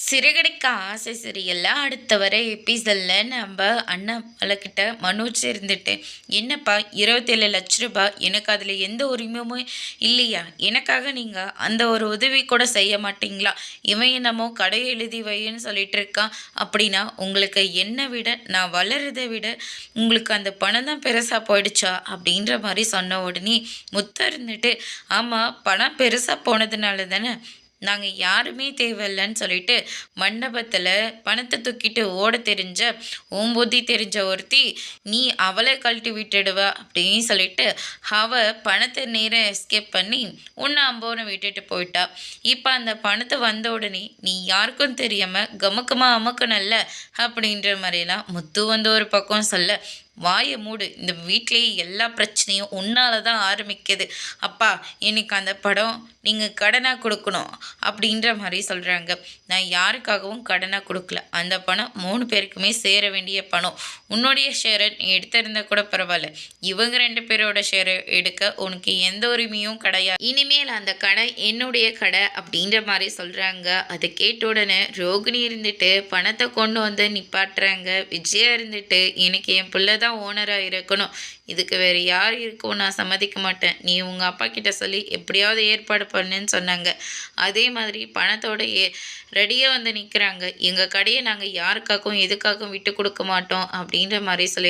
சிறுகடைக்கு ஆசை சரியல்ல அடுத்த வர எபிசோடில் நம்ம அண்ணாமலைக்கிட்ட மனோஜ் இருந்துட்டு என்னப்பா இருபத்தேழு லட்ச ரூபாய் எனக்கு அதில் எந்த உரிமையுமே இல்லையா? எனக்காக நீங்கள் அந்த ஒரு உதவி கூட செய்ய மாட்டீங்களா? இவன் என்னமோ கடை எழுதி வைன்னு சொல்லிட்டு இருக்கான். அப்படின்னா உங்களுக்கு என்னை விட நான் வளர்றதை விட உங்களுக்கு அந்த பணம் தான் பெருசாக போயிடுச்சா? அப்படின்ற மாதிரி சொன்ன உடனே முத்தம் இருந்துட்டு ஆமாம் பணம் பெருசாக போனதுனால தானே நாங்கள் யாருமே தேவையில்லைன்னு சொல்லிட்டு மண்டபத்தில் பணத்தை தூக்கிட்டு ஓட தெரிஞ்ச ஓம்புத்தி தெரிஞ்ச ஒருத்தி நீ அவளை கழட்டி விட்டுடுவ அப்படின்னு சொல்லிட்டு அவ பணத்தை நேரம் எஸ்கேப் பண்ணி உன்னை அம்போனை விட்டுட்டு போயிட்டா. இப்போ அந்த பணத்தை வந்த உடனே நீ யாருக்கும் தெரியாமல் கமக்கமாக அமக்கணும்ல அப்படின்ற மாதிரிலாம் முத்து வந்து ஒரு பக்கம் சொல்ல வாயை மூடு. இந்த வீட்டிலேயே எல்லா பிரச்சனையும் உன்னால தான் ஆரம்பிக்குது. அப்பா எனக்கு அந்த படம் நீங்கள் கடனாக கொடுக்கணும் அப்படின்ற மாதிரி சொல்கிறாங்க நான் யாருக்காகவும் கடனாக கொடுக்கல. அந்த பணம் மூணு பேருக்குமே சேர வேண்டிய பணம். உன்னுடைய ஷேரை நீ எடுத்திருந்தா கூட பரவாயில்ல. இவங்க ரெண்டு பேரோட ஷேரை எடுக்க உனக்கு எந்த உரிமையும் கிடையாது. இனிமேல் அந்த கடை என்னுடைய கடை அப்படின்ற மாதிரி சொல்கிறாங்க அதை கேட்ட உடனே ரோகிணி இருந்துட்டு பணத்தை கொண்டு வந்து நிப்பாட்டுறாங்க. விஜயா இருந்துட்டு எனக்கு என் பிள்ளை தான் ஓனராக இருக்கணும். இதுக்கு வேறு யார் இருக்கும் நான் சம்மதிக்க மாட்டேன். நீ உங்கள் அப்பா கிட்ட சொல்லி எப்படியாவது ஏற்பாடு பண்ணுன்னு சொன்னாங்க. அதே மாதிரி பணத்தோட ஏ ரெடியாக வந்து நிற்கிறாங்க எங்கள் கடையை நாங்கள் யாருக்காகவும் எதுக்காகவும் விட்டு கொடுக்க மாட்டோம் அப்படின்ற மாதிரி சொல்லி